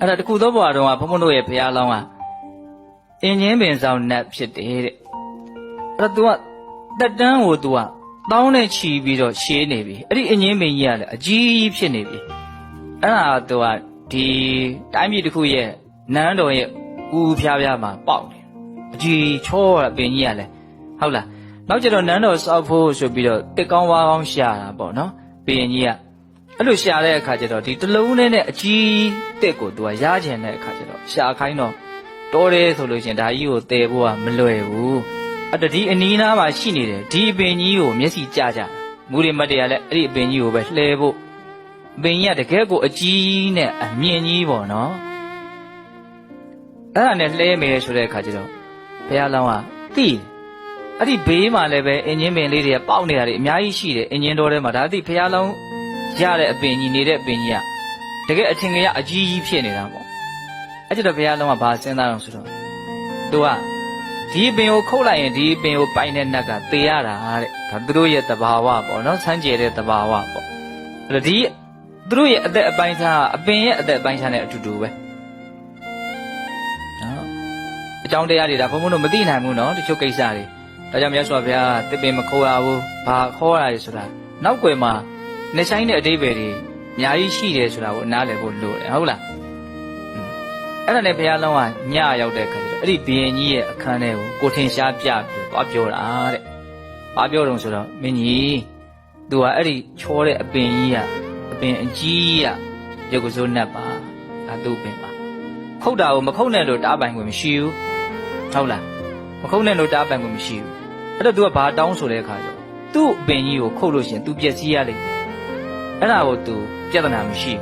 အဲ့ဒါတခုသောဘဝတုန်းကဘုန်းဘုန်းတို့ရဲ့ဘုရားလောင်းကအင်းချင်းပင်ဆောင်နတ်ဖြစ်တယ်တဲ့အဲ့တော့ तू ကတက်တန်းကို तू ကတောင်းနဲ့ချီပြီးတော့ရှေးနေပြီအဲ့ဒီအင်းချင်းပင်ကြီးကလည်းအကြီးကြီးဖြစ်နေပြီအဲ့ဒါ तू ကဒီတိုင်းပြည်တစ်ခုရဲ့နန်းတော်ရဲ့ဦးဖျားဖျားမှာပေါက်နေအကြီးချောတာပင်ကြီးကလည်းဟုတ်လားနောက်ကျတော့နန်းတော်စောက်ဖို့ဆိုပြီးတော့တစ်ကောင်းဝါးကောင်းရှာတာပေါ့နော်ပင်ကြီးက အဲ့လိုရှာတဲ့အခါကျတော့ဒီတလုံးနဲ့နဲ့အကြီးတက်ကိုသူကရားကျင်တဲ့အခါကျတော့ရှာခိုင်းတော့တော်တယ်ဆိုလို့ရှရင်ဒါကြီးကိုတည်ဖို့ကမလွယ်ဘူးအဲ့တဒီအနီးနားမှာရှိနေတယ်ဒီအပင်ကြီးကိုမျက်စိကြကြမူရိမတ်တွေကလည်းအဲ့ဒီအပင်ကြီးကိုပဲလှဲဖို့အပင်ကြီးကတကယ်ကိုအကြီးနဲ့အမြင့်ကြီးပေါ့နော်အဲ့ဒါနဲ့လှဲမယ်ဆိုတဲ့အခါကျတော့ဘုရားလောင်းကသိတယ်အဲ့ဒီဘေးမှာလည်းပဲအင်ဂျင်ပင်လေးတွေကပေါက်နေတာတွေအများကြီးရှိတယ်အင်ဂျင်တော်ထဲမှာဒါသိဘုရားလောင်း ရတဲ့အပင်ကြီးနေတဲ့အပင်ကြီးကတကယ်အထင်ကြီးအကြီးကြီးဖြစ်နေတာပေါ့အဲ့ကျတော့ဘုရားလုံးကဘာစဉ်းစားအောင်ဆိုတော့သူကဒီအပင်ကိုခုတ်လိုက်ရင်ဒီအပင်ကိုပိုင်တဲ့နတ်ကသေရတာတဲ့ဒါသူတို့ရဲ့တဘာဝပေါ့နော်ဆန်းကျယ်တဲ့တဘာဝပေါ့အဲ့တော့ဒီသူတို့ရဲ့အသက်အပိုင်းခြားအပင်ရဲ့အသက်အပိုင်းခြားနဲ့အတူတူပဲနော်အကြောင်းတရားတွေဒါဘုံဘုံတို့မသိနိုင်ဘူးနော်တချို့ကိစ္စတွေဒါကြောင့်မြတ်စွာဘုရားတစ်ပင်မခိုးရဘူးဘာခေါ်ရတယ်ဆိုတာနောက်ွယ်မှာ နှစ်ဆိုင်တဲ့အတိပ္ပယ်တွေအများကြီးရှိတယ်ဆိုတာကိုနားလည်ဖို့လိုတယ်ဟုတ်လားอืมအဲ့ဒါနဲ့ဘုရားလုံးကညရောက်တဲ့ခါကျတော့အဲ့ဒီဘီရင်ကြီးရဲ့အခန်းထဲကိုကိုထင်ရှားပြပြီးတော့ပြောတာတဲ့။ဘာပြောတုံဆိုတော့မင်းကြီးသူကအဲ့ဒီချောတဲ့အပင်ကြီးကအပင်အကြီးကရုပ်ကစိုးနတ်ပါ။ဒါသူ့ပင်ပါ။ခုတ်တာကိုမခုတ်နဲ့လို့တားပိုင်ခွင့်မရှိဘူး။ဟုတ်လား။မခုတ်နဲ့လို့တားပိုင်ခွင့်မရှိဘူး။အဲ့တော့ तू ကဘာတောင်းဆိုတဲ့အခါကျတော့သူ့အပင်ကြီးကိုခုတ်လို့ရှရင် तू ပျက်စီးရလိမ့်မယ်။ အဲ့ဒါကို तू ပြဿနာမရှိဘူး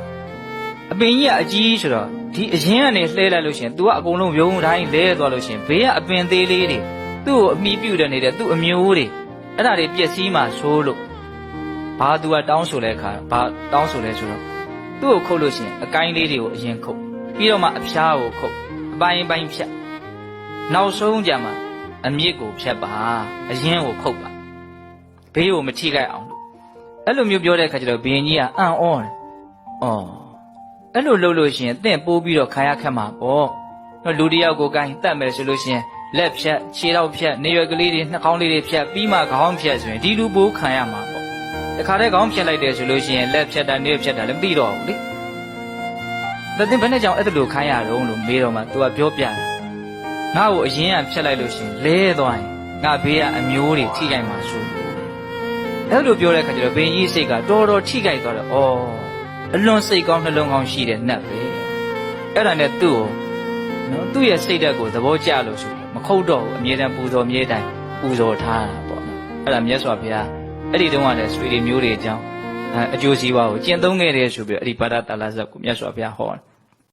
။အပင်ကြီးကအကြီးဆိုတော့ဒီအရင်ကနေလှဲလိုက်လို့ရှရင် तू ကအကုန်လုံးရုံတိုင်းလဲသွားလို့ရှရင်ဘေးကအပင်သေးလေးတွေသူ့ကိုအမိပြုတ်တဲ့နေတဲ့သူ့အမျိုးတွေအဲ့ဒါတွေပျက်စီးမှဆိုးလို့ဘာ तू ကတောင်းဆိုတဲ့အခါဘာတောင်းဆိုလဲဆိုတော့သူ့ကိုခုတ်လို့ရှရင်အကိုင်းလေးတွေကိုအရင်ခုတ်ပြီးတော့မှအဖျားကိုခုတ်အပိုင်းပိုင်းဖြတ်နောက်ဆုံးကြမှာအမြစ်ကိုဖြတ်ပါအရင်ကိုခုတ်ပါဘေးကိုမထိခိုက်အောင်လို့ အဲ့လိုမျိုးပြောတဲ့အခါကျတော့ဘုရင်ကြီးကအံ့ဩတယ်။အော်အဲ့လိုလုပ်လို့ရှိရင်တင့်ပိုးပြီးတော့ခါရခက်မှာပေါ့။နော်လူတစ်ယောက်ကိုကိုင်းတတ်မယ်ဆိုလို့ရှိရင်လက်ဖြတ်ခြေထောက်ဖြတ်နေရွက်ကလေးတွေနှာခေါင်းလေးတွေဖြတ်ပြီးမှခေါင်းဖြတ်ဆိုရင်ဒီလူပိုးခံရမှာပေါ့။တခါတည်းခေါင်းဖြတ်လိုက်တယ်ဆိုလို့ရှိရင်လက်ဖြတ်တာနေရွက်ဖြတ်တာလည်းမသိတော့ဘူးလေ။ဒါတင်ဘယ်နဲ့ကြောင့်အဲ့လိုခံရတော့လို့မေးတော့မှ तू ကပြောပြတယ်။ငါ့ကိုအရင်ကဖြတ်လိုက်လို့ရှိရင်လဲသွားရင်ငါဘေးကအမျိုးတွေထိခိုက်မှာဆိုလို့ အဲ့လိုပြောတဲ့အခါကျတော့ဘင်ကြီးစိတ်ကတော်တော်ထိခိုက်သွားတယ်။အော်အလွန်စိတ်ကောင်းနှလုံးကောင်းရှိတဲ့နတ်ပဲ။အဲ့ဒါနဲ့သူ့ကိုနော်သူ့ရဲ့စိတ်ဓာတ်ကိုသဘောကျလို့ဆိုပြီးမခုတ်တော့ဘူးအမြဲတမ်းပူဇော်မြဲတိုင်းပူဇော်ထားတာပေါ့နော်။အဲ့ဒါမြတ်စွာဘုရားအဲ့ဒီတုန်းကလည်းဆွေတွေမျိုးတွေအကြောင်းအဲအကျိုးစီးပွားကိုကျင့်သုံးခဲ့တယ်ဆိုပြီးအဲ့ဒီဘာဒတာလာဇတ်ကိုမြတ်စွာဘုရားဟောတယ်